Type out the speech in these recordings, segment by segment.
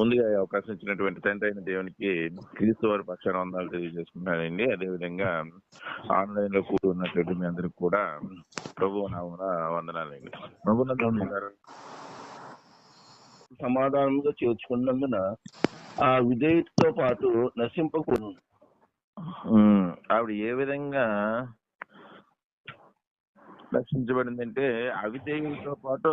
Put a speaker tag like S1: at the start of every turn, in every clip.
S1: ముందుగా అవకాశం ఇచ్చినటువంటి తండ్రి అయిన దేవునికి క్రీస్తు వారి పక్షాన వందనాలు తెలియజేసుకున్నానండి అదేవిధంగా ఆన్లైన్లో కూడున్నటువంటి మీ అందరికి కూడా ప్రభు నామన వందనాలండి. ప్రభు
S2: సమాధానంగా చేర్చుకున్నందున ఆ విధేయతతో పాటు నశింపకూడదు.
S1: ఆవిడ ఏ విధంగా నశించబడిందంటే అవిదేయులతో పాటు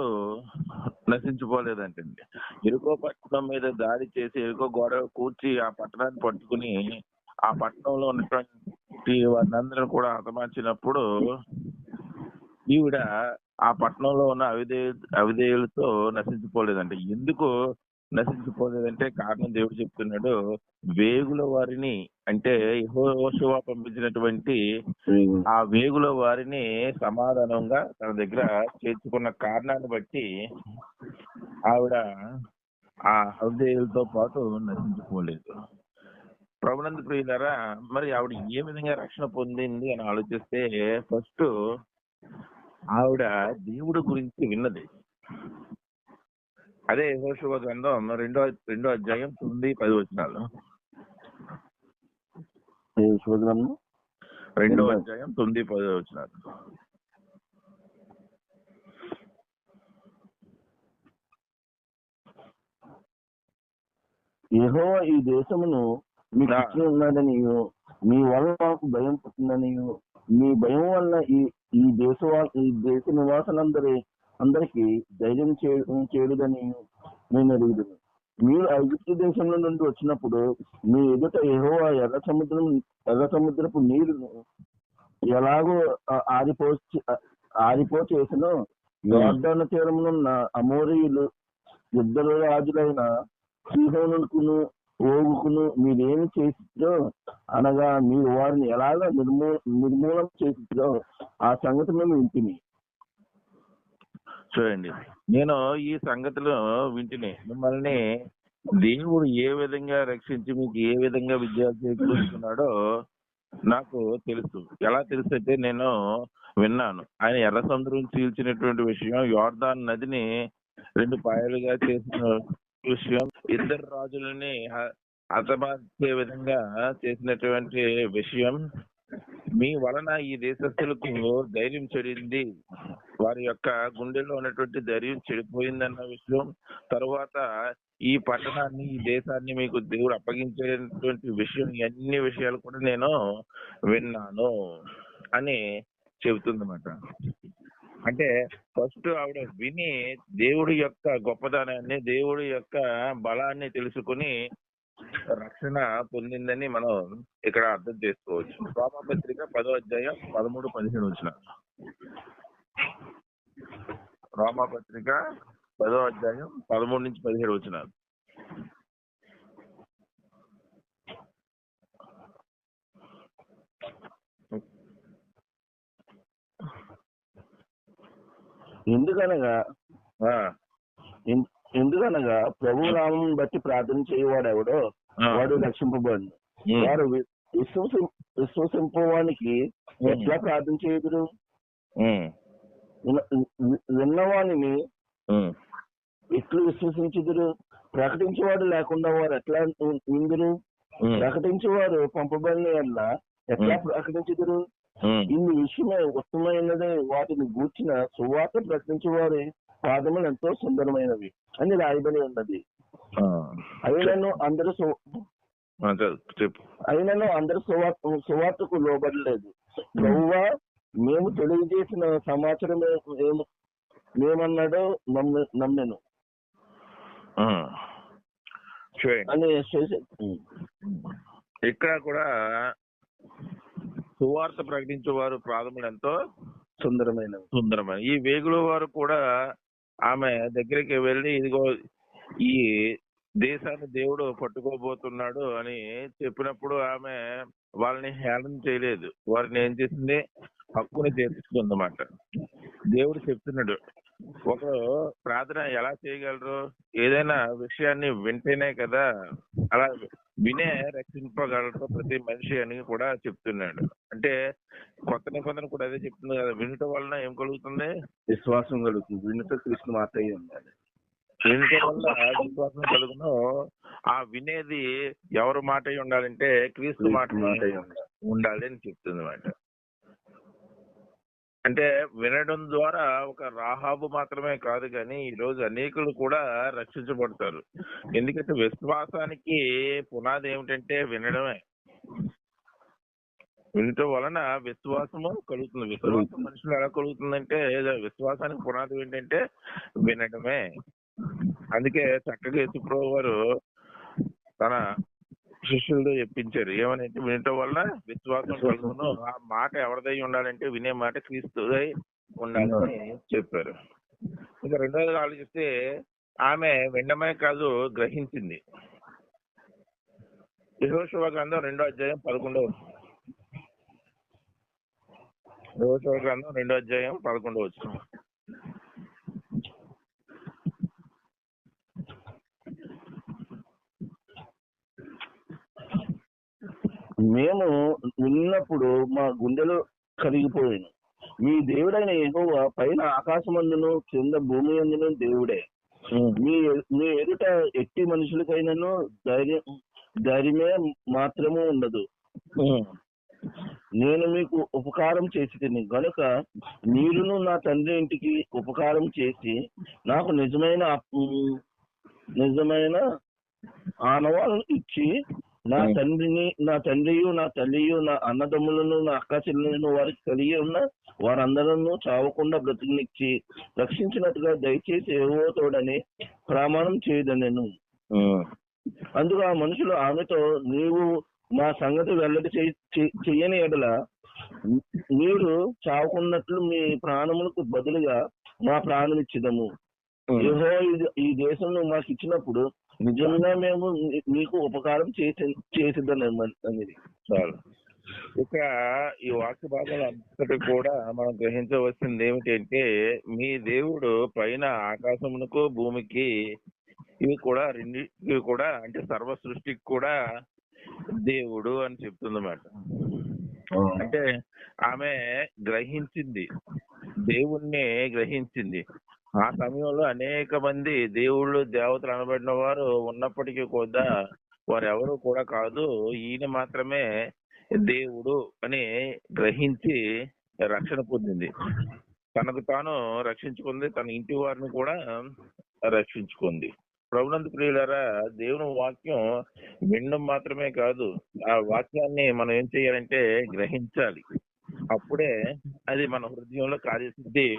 S1: నశించిపోలేదంటండి. ఎరుకో పట్టణం మీద దాడి చేసి ఎరుకో గోడ కూర్చి ఆ పట్టణాన్ని పట్టుకుని ఆ పట్టణంలో ఉన్నటువంటి వారిని కూడా హతమార్చినప్పుడు ఈవిడ ఆ పట్టణంలో ఉన్న అవిధేయ అవిధేయులతో నశించిపోలేదంటే. ఎందుకు నశించిపోలేదంటే కారణం దేవుడు చెప్తున్నాడు. వేగుల వారిని అంటే యెహోషువ పంపించినటువంటి ఆ వేగుల వారిని సమాధానంగా తన దగ్గర చేర్చుకున్న కారణాన్ని బట్టి ఆవిడ ఆ అవిధేయులతో పాటు నశించిపోలేదు. ప్రభునంద ప్రియులారా మరి ఆవిడ ఏ విధంగా రక్షణ పొందింది అని ఆలోచిస్తే ఫస్ట్ ఆవిడ దేవుడి గురించి విన్నది. అదే యెహోషువ గ్రంథం రెండో రెండో అధ్యాయం తొమ్మిది పది వచనాలు. రెండో
S2: రెండో
S1: అధ్యాయం తొమ్మిది పది వచనాలు.
S2: యెహో ఈ దేశమును మీకు. ఇచ్చి ఉన్నాడని మీ వల్ల నాకు భయం పుట్టిందని మీ భయం వల్ల ఈ ఈ దేశ ఈ దేశ నివాసులందరి అందరికి ధైర్యం చేయడం చేయడదని నేను అడుగుతాను మీరు ఐగుప్తు దేశంలో నుండి వచ్చినప్పుడు మీ ఎదుట ఏహో ఎర్ర సముద్రం ఎర్ర సముద్రపు నీరును ఎలాగో ఆరిపో ఆరిపో చేసిన యోర్దాన తీరమునున్న అమోరీయులు ఇద్దరు రాజులైన సీహోనుకును ఓగుకును మీరేమి చేసిద్దో అనగా మీరు వారిని ఎలాగ నిర్మూ నిర్మూలన చేసిద్దో ఆ సంగతి మేము ఇంటిని
S1: చూడండి. నేను ఈ సంగతిలో వింటిని మిమ్మల్ని దేవుడు ఏ విధంగా రక్షించి మీకు ఏ విధంగా విద్యార్థి చేకూరుస్తున్నాడో నాకు తెలుసు. ఎలా తెలుసు అంటే నేను విన్నాను. ఆయన ఎర్ర సముద్రం చీల్చినటువంటి విషయం యోర్దాన్ నదిని రెండు పాయలుగా చేసిన విషయం ఇద్దరు రాజులని హ- హతమార్చే విధంగా చేసినటువంటి విషయం. మీ వలన ఈ దేశస్తులకు ధైర్యం చెడింది. వారి యొక్క గుండెల్లో ఉన్నటువంటి ధైర్యం చెడిపోయిందన్న విషయం తర్వాత ఈ పట్టణాన్ని ఈ దేశాన్ని మీకు దేవుడు అప్పగించేటువంటి విషయం ఈ అన్ని విషయాలు కూడా నేను విన్నాను అని చెబుతుందన్నమాట. అంటే ఫస్ట్ ఆవిడ విని దేవుడి యొక్క గొప్పదనాన్ని దేవుడి యొక్క బలాన్ని తెలుసుకుని రక్షణ పొందిందని మనం ఇక్కడ అర్థం చేసుకోవచ్చు. రోమపత్రిక పదో అధ్యాయం పదమూడు పదిహేను వచ్చిన. రోమపత్రిక పదో అధ్యాయం పదమూడు నుంచి పదిహేడు వచ్చిన
S2: ఎందుకనగా ఎందుకనగా ప్రభు నామం బట్టి ప్రార్థన చేయవాడు ఎవడో వాడు రక్షింపబడు వారు విశ్వసి విశ్వసింపవానికి ఎట్లా ప్రార్థన చేయుదురు? విన్న- వి- విన్నవానిని ఎట్లు విశ్వసించుదురు? ప్రకటించేవాడు లేకుండా వారు ఎట్లా ఉందురు? ప్రకటించేవారు పంపబడిన ఎట్లా
S1: ఉమ్.
S2: ప్రకటించుదురు? ఇన్ని విషయమై ఉత్తమమైనది వాటిని గూర్చిన సువార్త ప్రకటించేవారి పాదములు ఎంతో సుందరమైనవి అని రాయబడి ఉన్నది. అయినను అందరూ
S1: చెప్పు.
S2: అయినను అందరూ సువార్త సువార్తకు లోబడలేదు. ప్రభువా మేము తెలియజేసిన సమాచారం ఏము మేమన్నాడో నమ్మె నమ్మెను. అని
S1: ఇక్కడ కూడా సువార్త ప్రకటించే వారు ప్రాథములు ఎంతో?
S2: సుందరమైనవి.
S1: సుందరమైన ఈ వేగుల వారు కూడా ఆమె దగ్గరికి వెళ్ళి ఇదిగో ఈ దేశాన్ని దేవుడు పట్టుకోబోతున్నాడు అని చెప్పినప్పుడు ఆమె వాళ్ళని హేళన చేయలేదు. వారిని ఏం చేసింది? హక్కుని తీర్చుకుందన్నమాట దేవుడు చెప్తున్నాడు ఒకరు ప్రార్థన ఎలా చేయగలరు? ఏదైనా విషయాన్ని వింటేనే కదా అలా వినే రక్షింపగలరు ప్రతి మనిషి అని కూడా చెప్తున్నాడు. అంటే కొత్త నిబంధన కూడా అదే చెప్తుంది కదా వినటం వలన ఏం కలుగుతుంది?
S2: విశ్వాసం కలుగుతుంది. వినుట కృష్ణ మాత్రమే ఉండాలి
S1: వినటం వల్ల విశ్వాసం కలుగును. ఆ వినేది ఎవరి మాట ఉండాలంటే క్రీస్తు మాట.
S2: ఉండాలి.
S1: అని చెప్తుంది అన్నమాట అంటే వినడం ద్వారా ఒక రాహాబు మాత్రమే కాదు కానీ ఈ రోజు అనేకులు కూడా రక్షించబడతారు. ఎందుకంటే విశ్వాసానికి పునాది ఏమిటంటే వినడమే. వినటం వలన విశ్వాసము కలుగుతుంది. విశ్వాసం మనుషులు ఎలా కలుగుతుందంటే విశ్వాసానికి పునాది ఏంటంటే వినడమే. అందుకే చక్కగా యేసుప్రభు వారు తన శిష్యులతో చెప్పించారు. ఏమనంటే వినటం వల్ల విశ్వాసం కలుగును. ఆ మాట ఎవరిదై ఉండాలంటే వినే మాట క్రీస్తుదై ఉండాలని చెప్పారు. ఇంకా రెండోది ఆలోచిస్తే ఆమె వినడమే కాదు గ్రహించింది. యహోశివ గ్రంథం రెండో అధ్యాయం పదకొండవ వచనం. గ్రంథం రెండో అధ్యాయం పదకొండవ వచ్చిన
S2: మేము విన్నప్పుడు మా గుండెలు కరిగిపోయాను మీ దేవుడైన యెహోవా పైన ఆకాశమందును కింద భూమి అందును దేవుడే మీ మీ ఎదుట ఎట్టి మనుషులకైనాను ధైర్యం ధైర్యమే మాత్రము ఉండదు. నేను మీకు ఉపకారం చేసి తిని గనుక మీరును నా తండ్రి ఇంటికి ఉపకారం చేసి నాకు నిజమైన నిజమైన ఆనవాలను ఇచ్చి నా. తండ్రిని నా తండ్రియు నా తల్లియు నా అన్నదమ్ములను నా అక్క చెల్లెలను వారికి కలిగి ఉన్న వారందరూ చావకుండా బ్రతుకునిచ్చి రక్షించినట్టుగా దయచేసి ఏవో తోడని ప్రమాణం చేయదనెను. అందుకు ఆ మనుషులు ఆమెతో నీవు మా సంగతి వెల్లడి చెయ్యని ఎడల మీరు చావకున్నట్లు మీ ప్రాణములకు బదులుగా మా ప్రాణం ఇచ్చిదము. ఈ- ఈ దేశం మాకు ఇచ్చినప్పుడు నిజంగా మేము మీకు ఉపకారం చేసి చేసిద్దని అనేది.
S1: చాలు. ఇక ఈ వాక్య భాగం అంతటి కూడా మనం గ్రహించవలసింది ఏమిటంటే మీ దేవుడు పైన ఆకాశమునకు భూమికి ఇవి కూడా రెండింటికి కూడా అంటే సర్వ సృష్టికి కూడా దేవుడు అని చెప్తుందన్నమాట. అంటే ఆమె గ్రహించింది. దేవుణ్ణి గ్రహించింది. ఆ సమయంలో అనేక మంది దేవుళ్ళు దేవతలు అనబడిన వారు ఉన్నప్పటికీ కూడా వారు ఎవరు కూడా కాదు. ఈయన మాత్రమే దేవుడు అని గ్రహించి రక్షణ పొందింది. తనకు తాను రక్షించుకుంది. తన ఇంటి వారిని కూడా రక్షించుకుంది. ప్రభునందు ప్రియులారా దేవుని వాక్యం వినడం మాత్రమే కాదు. ఆ వాక్యాన్ని మనం ఏం చేయాలంటే గ్రహించాలి. అప్పుడే అది మన హృదయంలో కార్యసిద్ధి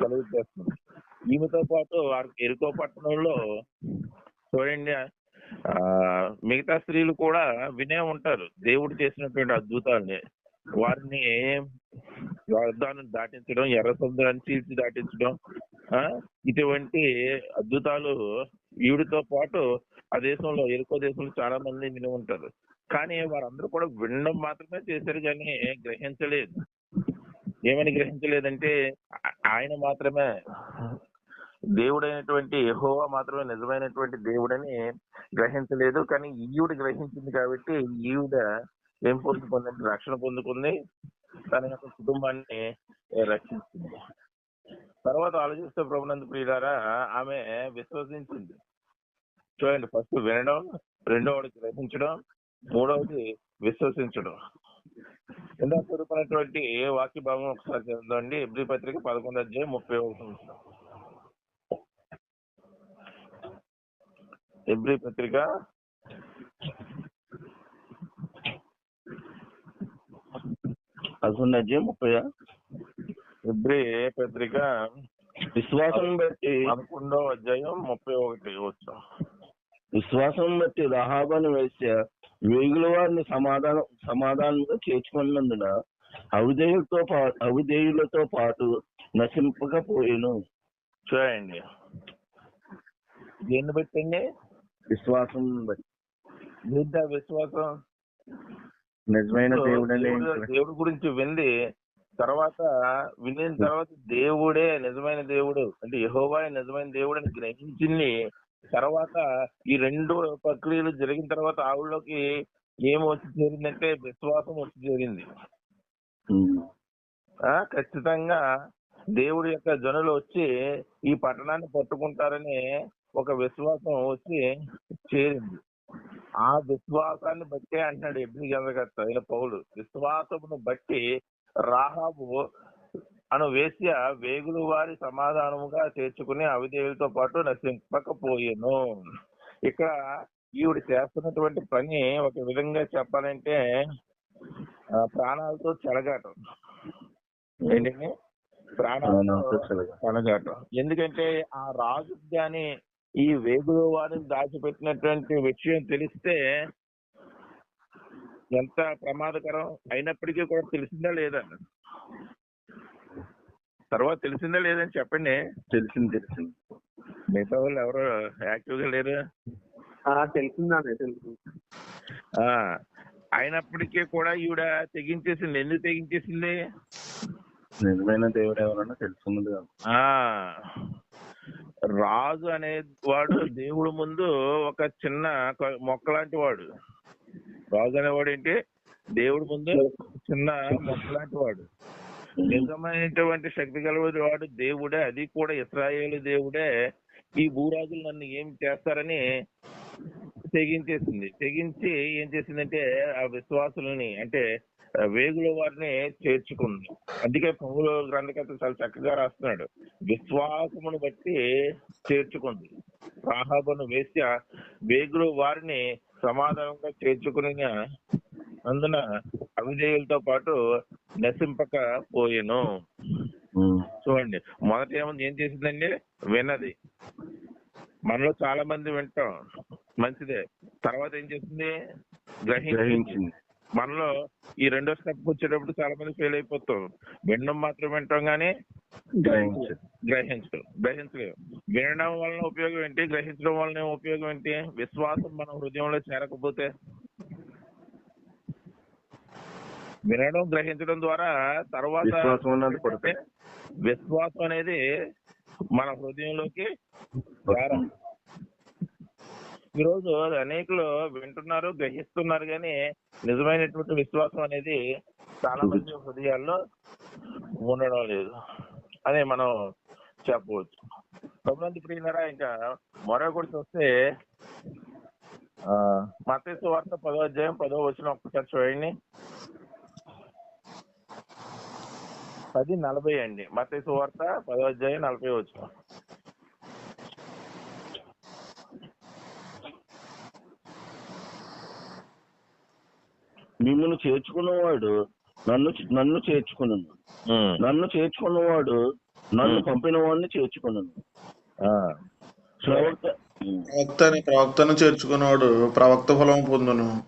S1: కలుగు చేస్తుంది ఈమెతో పాటు వారి ఎరుకో పట్టణంలో చూడండి ఆ మిగతా స్త్రీలు కూడా వినే ఉంటారు. దేవుడు చేసినటువంటి అద్భుతాలని. వారిని యోర్దాను దాటించడం ఎర్ర సముద్రాన్ని చీల్చి దాటించడం ఆ ఇటువంటి అద్భుతాలు ఈవిడితో పాటు ఆ దేశంలో ఎరుకో దేశంలో చాలా మంది విని ఉంటారు. కానీ వారందరూ కూడా వినడం మాత్రమే చేశారు కానీ గ్రహించలేదు. ఏమని గ్రహించలేదంటే ఆయన మాత్రమే దేవుడైనటువంటి యెహోవా మాత్రమే నిజమైనటువంటి దేవుడని గ్రహించలేదు. కానీ ఈవిడ గ్రహించింది కాబట్టి ఈవిడ ఏం పొందుకుంది రక్షణ పొందుకుంది. తన యొక్క కుటుంబాన్ని రక్షించింది తర్వాత ఆలోచిస్తే ప్రభునంద ప్రియులారా ఆమె విశ్వసించింది. చూడండి ఫస్ట్ వినడం రెండవది గ్రహించడం మూడవది విశ్వసించడం. ఇందాక చదువుకున్నటువంటి వాక్య భావం ఒకసారి చదువుదండి ఎబ్రి పత్రిక పదకొండు అధ్యాయం ముప్పై ఒకటి. ఎబ్రి పత్రిక
S2: అధ్యాయం ముప్పై
S1: ఎబ్రి పత్రిక
S2: విశ్వాసం బట్టి
S1: పదకొండో అధ్యాయం ముప్పై ఒకటి వచ్చాం?
S2: విశ్వాసం బట్టి రహాబాను వేసే వేగుల వారిని సమాధానం సమాధానంగా చేర్చుకున్నందున అవిధేయులతో పాటు అవిధేయులతో పాటు నశింపకపోయేను.
S1: చూడండి. దేన్ని పెట్టండి
S2: విశ్వాసం బట్టి.
S1: విశ్వాసం?
S2: నిజమైన దేవుడని
S1: దేవుడు దేవుడి గురించి వింది తర్వాత వినిన తర్వాత దేవుడే నిజమైన దేవుడు అంటే యెహోవా నిజమైన దేవుడు అని గ్రహించింది. తర్వాత ఈ రెండు ప్రక్రియలు జరిగిన తర్వాత ఆవిడలోకి ఏం వచ్చి చేరిందంటే విశ్వాసం వచ్చి చేరింది. ఆ ఖచ్చితంగా దేవుడి యొక్క జనులు వచ్చి ఈ పట్టణాన్ని పట్టుకుంటారని ఒక విశ్వాసం వచ్చి చేరింది. ఆ విశ్వాసాన్ని బట్టే అంటున్నాడు ఎబ్రి గంధకర్త అయిన పౌలు. విశ్వాసమును బట్టి రాహాబు అను వేశ్య వేగులు వారి సమాధానముగా చేర్చుకుని అవిదేవులతో పాటు నశింపకపోయేను. ఇక్కడ ఈవిడ చేస్తున్నటువంటి పని ఒక విధంగా చెప్పాలంటే ప్రాణాలతో చెలగాటం. ఏంటండి? ప్రాణాలతో
S2: చెలగాటం.
S1: చెలగాటం. ఎందుకంటే ఆ రాజు గాని ఈ వేగుల వారిని దాచిపెట్టినటువంటి విషయం తెలిస్తే ఎంత ప్రమాదకరం అయినప్పటికీ కూడా తెలిసిందా లేదా? తర్వాత తెలిసిందా లేదని చెప్పండి.
S2: తెలిసింది తెలిసింది.
S1: మిగతా వాళ్ళు ఎవరు యాక్టివ్గా లేరు
S3: తెలిసింది
S1: ఆ అయినప్పటికీ కూడా ఈవిడ తెగించేసింది. ఎందుకు తెగించేసింది?
S2: నిజమైన దేవుడు ఎవరన్నా
S1: ఆ రాజు అనే వాడు దేవుడు ముందు ఒక చిన్న మొక్క లాంటి వాడు. రాజు అనేవాడు ఏంటి? దేవుడి ముందు చిన్న మొక్క లాంటి వాడు. నిజమైనటువంటి శక్తి కలవది వాడు దేవుడే. అది కూడా ఇస్రాయేలు దేవుడే. ఈ భూరాజులు నన్ను ఏం చేస్తారని తెగించేసింది. తెగించి ఏం చేసిందంటే ఆ విశ్వాసులని అంటే వేగుల వారిని చేర్చుకుంది. అందుకే పౌలు గ్రంథకర్త చాలా చక్కగా రాస్తున్నాడు. విశ్వాసమును బట్టి చేర్చుకుంది. రాహాబను వేశ్య వేగుల వారిని సమాధానంగా చేర్చుకుని అందున అవిజయులతో పాటు నశింపక పోయెను. చూడండి మొదట ఏముంది? ఏం చేసిందండి? విన్నది. మనలో చాలా మంది వింటాం. మంచిదే. తర్వాత ఏం చేసింది? గ్రహించింది. మనలో ఈ రెండో స్టెప్ వచ్చేటప్పుడు చాలా మంది ఫెయిల్ అయిపోతాం. వినడం మాత్రం వింటాం కానీ గ్రహించడం గ్రహించలేము వినడం వలన ఉపయోగం ఏంటి? గ్రహించడం వలన ఉపయోగం ఏంటి? విశ్వాసం మన హృదయంలో చేరకపోతే? వినడం గ్రహించడం ద్వారా తర్వాత
S2: విశ్వాసం
S1: అనేది మన హృదయంలోకి చేరాలి ఈరోజు అనేకులు వింటున్నారు గ్రహిస్తున్నారు కానీ నిజమైనటువంటి విశ్వాసం అనేది చాలా మంది హృదయాల్లో ఉండడం లేదు. అదే మనం చెప్పవచ్చు. ప్రభుత్వ ప్రియులరా ఇంకా మరొకటి చూస్తే మతేసు వార్త పదో అధ్యాయం పదో వచ్చిన ఒక్కసారి చూడండి. పది నలభై అండి. మతేసు వార్త పదో అధ్యాయం నలభై వచ్చిన
S2: మిమ్మల్ని చేర్చుకున్నవాడు నన్ను నన్ను చేర్చుకున్నాను. నన్ను చేర్చుకున్నవాడు నన్ను పంపిన వాడిని చేర్చుకున్నాను. ప్రవక్త.
S4: ప్రవక్తని ప్రవక్తను చేర్చుకున్నవాడు ప్రవక్త ఫలం పొందును.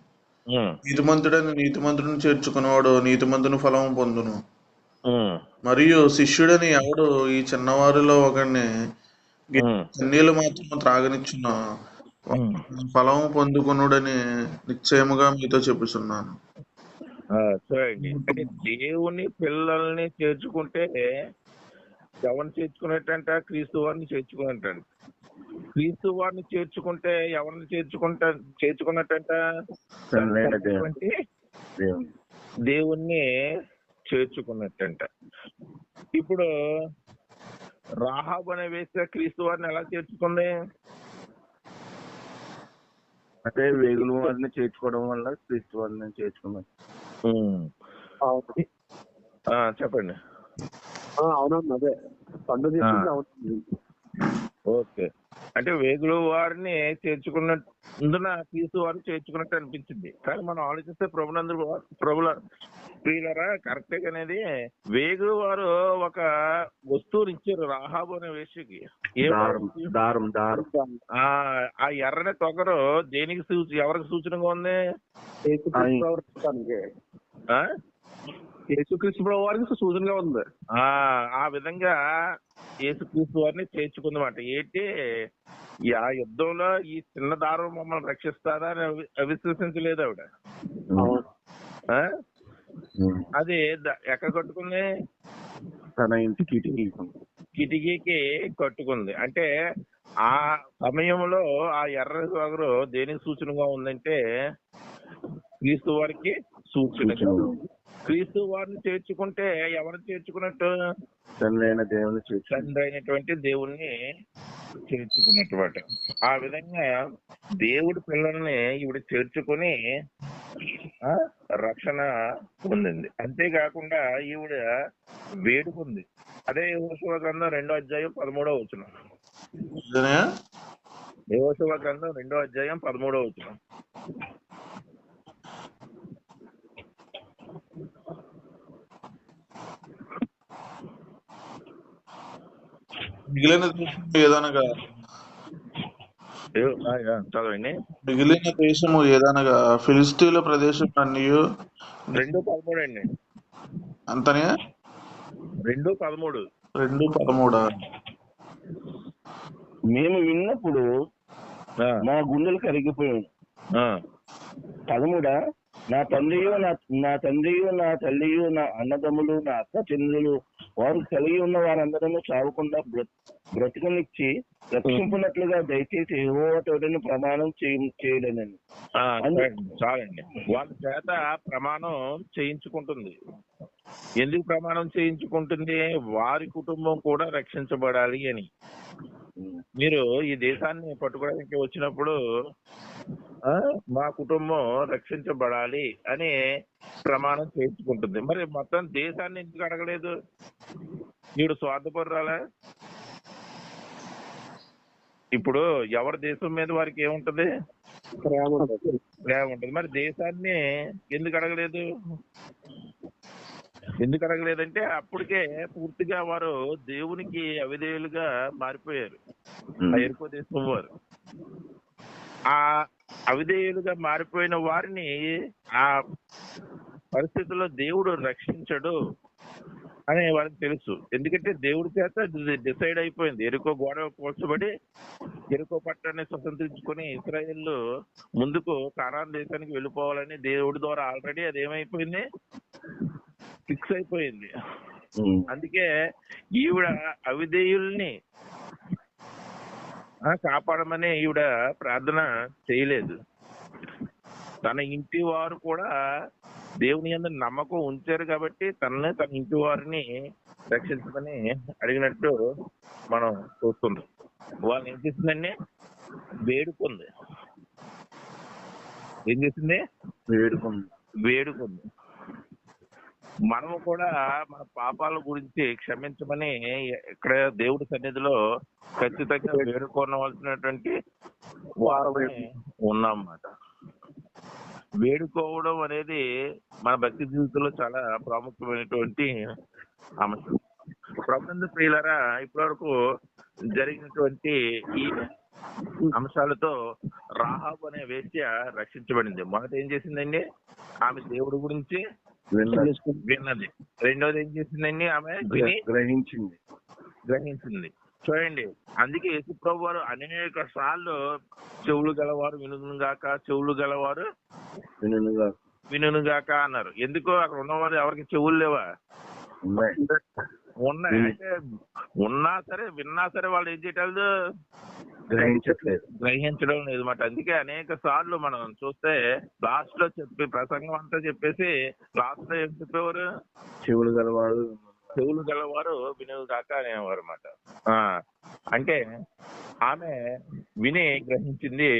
S4: నీతిమంతుడని నీతిమంతుడిని చేర్చుకున్నవాడు నీతిమంతుని ఫలం పొందును. మరియు శిష్యుడని ఎవడు? ఈ చిన్నవారిలో ఒకరిని నీళ్ళు మాత్రం త్రాగనిచ్చున. ఫలం పొందుకునుడని నిశ్చయముగా మీతో చెప్పుచున్నాను.
S1: చూడండి అంటే దేవుని పిల్లల్ని చేర్చుకుంటే ఎవరిని చేర్చుకున్నట్టంట క్రీస్తు వారిని చేర్చుకున్నట్టంట క్రీస్తు వారిని చేర్చుకుంటే ఎవరిని చేర్చుకుంటా చేర్చుకున్నట్టంట దేవుణ్ణి చేర్చుకున్నట్టంట ఇప్పుడు రాహాబ్ అనే వేస్తే క్రీస్తు వారిని ఎలా చేర్చుకుంది?
S2: అంటే వేగుల వారిని చేర్చుకోవడం వల్ల క్రీస్తు వారిని చేర్చుకున్నాను
S1: చెప్పండి.
S3: అవునవును అదే. పండు తీసుకుంటే అవుతుంది
S1: ఓకే. అంటే వేగుల వారిని చేర్చుకున్నందున క్రీస్తు వారిని చేర్చుకున్నట్టు అనిపించింది. కానీ మనం ఆలోచిస్తే ప్రభునందు ప్రభుల ప్రియులరా? కరెక్టే అనేది వేగుల వారు ఒక వస్తువుని ఇచ్చారు రాహాబు అనే వేషకి ఏ
S2: దారం దారం దారం.
S1: ఆ ఆ ఎర్రని తొగరు దేనికి సూచి ఎవరికి సూచనగా ఉంది?
S3: యేసుక్రీస్తు ప్రభు వారికి సూచనగా ఉంది.
S1: ఆ ఆ విధంగా యేసుక్రీస్తు వారిని చేర్చుకుందన్నమాట. ఏంటి? ఆ యుద్ధంలో ఈ చిన్న దారం మమ్మల్ని రక్షిస్తారా అని అవి- అవిశ్వసించలేదు ఆవిడ. అది ఎక్కడ కట్టుకుంది?
S2: తన ఇంటికి ఇటుకి
S1: కిటికీకి కట్టుకుంది. అంటే ఆ సమయంలో ఆ ఎర్ర సోగరు దేనికి సూచనగా ఉందంటే క్రీస్తు వారికి సూచన
S2: సూచనలు.
S1: క్రీస్తు వారిని చేర్చుకుంటే ఎవరిని చేర్చుకున్నట్టు?
S2: తండ్రి అయిన దేవుని చేర్చు
S1: తండ్రి అయినటువంటి దేవుణ్ణి చేర్చుకున్నటువంటి ఆ విధంగా దేవుడి పిల్లల్ని ఈవిడ చేర్చుకొని ఆ, రక్షణ పొందింది. అంతేకాకుండా ఈవిడ వేడుకుంది అదే యోశువ గ్రంథం రెండో అధ్యాయం పదమూడో వచ్చిన? యోశువ గ్రంథం రెండో అధ్యాయం పదమూడో వచ్చిన
S4: మిగిలిన దేశము ఏదనగా
S1: చదవండి
S4: మిగిలిన దేశము ఏదనగా ఫిలిస్తీన్ల ప్రదేశం అన్నయు
S1: రెండు పదమూడు అండి.
S4: అంతనే?
S1: రెండు పదమూడు.
S4: రెండు పదమూడా?
S2: మేము విన్నప్పుడు మా గుండెలు కరిగిపోయాయి.
S1: ఆ,
S2: పదమూడా? నా తండ్రియు నా నా తండ్రియు నా తల్లియు నా అన్నదమ్ములు నా అక్క చెల్లెలు వారు కలిగి ఉన్న వారందరూ చావకుండా బ్ర- బ్రతుకునిచ్చి రక్షింపునట్లుగా దయచేసి యెహోవా తోడని ప్రమాణం చేయ- చేయలేనని
S1: ఆ, చాలండి, చాలండి. వాళ్ళ చేత ప్రమాణం చేయించుకుంటుంది. ఎందుకు ప్రమాణం చేయించుకుంటుంది? వారి కుటుంబం కూడా రక్షించబడాలి అని. మీరు ఈ దేశాన్ని పట్టుకోవడానికి వచ్చినప్పుడు మా కుటుంబం రక్షించబడాలి అని ప్రమాణం చేయించుకుంటుంది. మరి మొత్తం దేశాన్ని ఎందుకు అడగలేదు? వీడు స్వార్థపరురాలా? ఇప్పుడు ఎవరి దేశం మీద వారికి ఏముంటది.
S3: ప్రేమ ఉంటుంది.
S1: మరి దేశాన్ని ఎందుకు అడగలేదు? ఎందుకు అడగలేదంటే అప్పటికే పూర్తిగా వారు దేవునికి అవిధేయులుగా మారిపోయారు. ఆ ఎరుకో దేశం వారు. ఆ అవిధేయులుగా మారిపోయిన వారిని ఆ పరిస్థితుల్లో దేవుడు రక్షించడు అని వాళ్ళకి తెలుసు. ఎందుకంటే దేవుడి చేత డిసైడ్ అయిపోయింది. ఎరుకో గోడ పోల్చబడి ఎరుకో పట్టాన్ని స్వతంత్రించుకొని ఇస్రాయేల్ ముందుకు కానాన్ దేశానికి వెళ్ళిపోవాలని దేవుడి ద్వారా ఆల్రెడీ అది ఏమైపోయింది ఫిక్స్ అయిపోయింది. అందుకే ఈవిడ అవిధేయుల్ని కాపాడమని ఈవిడ ప్రార్థన చేయలేదు. తన ఇంటి వారు కూడా దేవుని యందు నమ్మకం ఉంచారు కాబట్టి తనని తన ఇంటి వారిని రక్షించమని అడిగినట్టు మనం చూస్తున్నాం వాళ్ళు ఏం చేసిందండి? వేడుకుంది. ఏం చేసింది?
S2: వేడుకుంది.
S1: వేడుకుంది. మనము కూడా మన పాపాల గురించి క్షమించమని ఇక్కడ దేవుడి సన్నిధిలో ఖచ్చితంగా వేడుకోనవలసినటువంటి వారమే ఉన్నామన్నమాట. వేడుకోవడం అనేది మన భక్తి జీవితంలో చాలా ప్రాముఖ్యమైనటువంటి అంశం. ప్రభుత్వ ప్రియులరా ఇప్పటి వరకు జరిగినటువంటి ఈ అంశాలతో రాహాబ్ అనే వేశ్య రక్షించబడింది. మొదట ఏం చేసిందండి? ఆమె దేవుడి గురించి
S2: విన్నది.
S1: విన్నది. రెండోది ఏం చేసిందండి ఆమె?
S2: గ్రహించింది.
S1: గ్రహించింది. చూడండి. అందుకే యేసుప్రభు వారు అనేక సార్లు చెవులు గలవారు వినును గాక చెవులు గలవారు వినును గాక. అన్నారు. ఎందుకు అక్కడ ఉన్నవారు ఎవరికి చెవులు లేవా?
S2: ఉన్నాయి.
S1: అంటే ఉన్నా సరే విన్నా సరే వాళ్ళు ఏం చేయటలేదు?
S2: గ్రహించట్లేదు.
S1: గ్రహించడం లేదు మాట. అందుకే అనేక సార్లు మనం చూస్తే లాస్ట్లో చెప్పి ప్రసంగం అంతా చెప్పేసి లాస్ట్లో ఏం చెప్పేవారు?
S2: చెవులు గలవాడు
S1: చెవులు గలవారు వినవు కాక అనేవారు అనమాట అంటే ఆమె విని గ్రహించింది.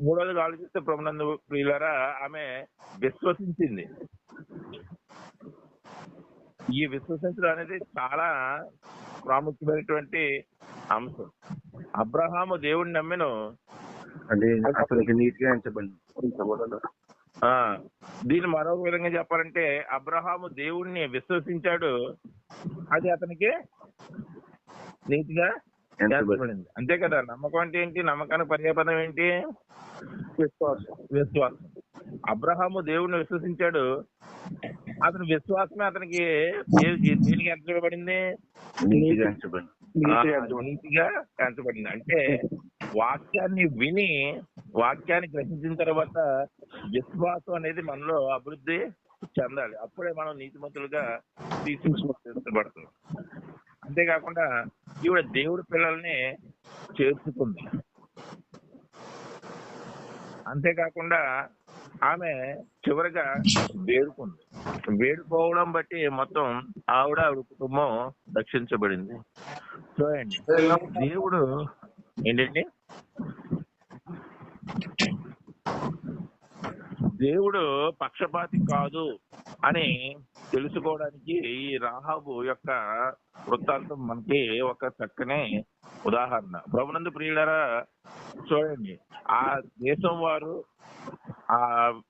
S1: మూడోది ఆలోచిస్తే ప్రభునందు ప్రియులారా ఆమె విశ్వసించింది. ఈ విశ్వసించడం అనేది చాలా ప్రాముఖ్యమైనటువంటి అంశం. అబ్రహాము దేవుడిని నమ్మెను దీన్ని మరొక విధంగా చెప్పాలంటే అబ్రహాము దేవుణ్ణి విశ్వసించాడు. అది అతనికి నీతిగా ఏర్పడింది అంతే కదా నమ్మకం అంటే ఏంటి? నమ్మకానికి పర్యాపదం ఏంటి?
S3: విశ్వాసం.
S1: విశ్వాసం. అబ్రహాము దేవుణ్ణి విశ్వసించాడు. అతని విశ్వాసమే అతనికి దేనికి ఎంచబడింది?
S2: నీతిగా ఎంచబడింది.
S1: అంటే వాక్యాన్ని విని వాక్యాన్ని గ్రహించిన తర్వాత విశ్వాసం అనేది మనలో అభివృద్ధి చెందాలి. అప్పుడే మనం నీతిమంతులుగా తీర్చిదిద్దబడుతుంది అంతేకాకుండా ఈవిడ దేవుడి పిల్లల్ని చేర్చుకుంది. అంతేకాకుండా ఆమె చివరిగా వేడుకుంది. వేడుకోవడం బట్టి మొత్తం ఆవిడ ఆవిడ కుటుంబం రక్షించబడింది. చూడండి దేవుడు ఏంటండి? దేవుడు పక్షపాతి కాదు అని తెలుసుకోవడానికి ఈ రాహాబు యొక్క వృత్తాంతం మనకి ఒక చక్కని ఉదాహరణ. ప్రభునందు ప్రియులరా చూడండి. ఆ దేశం వారు ఆ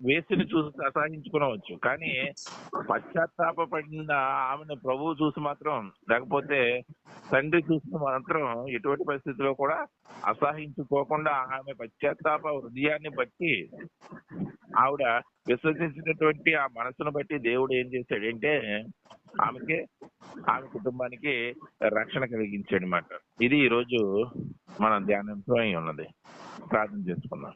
S1: వేసిని చూసి అసహించుకునవచ్చు కానీ పశ్చాత్తాపడిన ఆమెను ప్రభువు చూసి మాత్రం లేకపోతే తండ్రి చూసి మాత్రం ఎటువంటి పరిస్థితిలో కూడా అసహించుకోకుండా ఆమె పశ్చాత్తాప హృదయాన్ని బట్టి ఆవిడ విశ్వసించినటువంటి ఆ మనసును బట్టి దేవుడు ఏం చేశాడంటే ఆమెకి ఆమె కుటుంబానికి రక్షణ కలిగించాడు అనమాట ఇది ఈ రోజు మన ధ్యానంతో అయి ఉన్నది. ప్రార్థన చేసుకుందాం.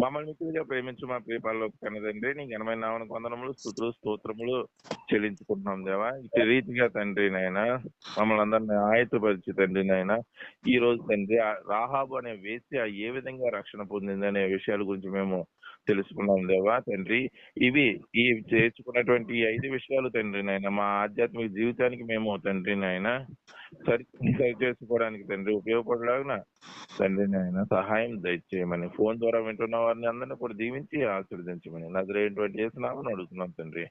S1: మమ్మల్ని మిక్కులుగా ప్రేమించు మా ప్రియపాల్లో కనదండ్రి నీ ఘనమైన నామన కొందనములు స్థుతులు స్తోత్రములు చెల్లించుకుంటున్నాం దేవా. ఇటు రీతిగా తండ్రి నాయన మమ్మల్ని అందరిని ఆయుతపరిచి తండ్రి నాయన ఈ రోజు తండ్రి రాహాబు అనే వేసి ఏ విధంగా రక్షణ పొందింది అనే విషయాల గురించి మేము తెలుసుకున్నాం దేవా తండ్రి. ఇవి ఈ చేర్చుకున్నటువంటి ఐదు విషయాలు తండ్రి నాయన మా ఆధ్యాత్మిక జీవితానికి మేము తండ్రి నాయన. సరి సరి చేసుకోవడానికి తండ్రి ఉపయోగపడలాగిన తండ్రి నాయన సహాయం దయచేయమని ఫోన్ ద్వారా వింటున్న వారిని అందరినీ కూడా దీవించి ఆశీర్వదించమని నజరేటువంటి చేసినామని అడుగుతున్నాం తండ్రి.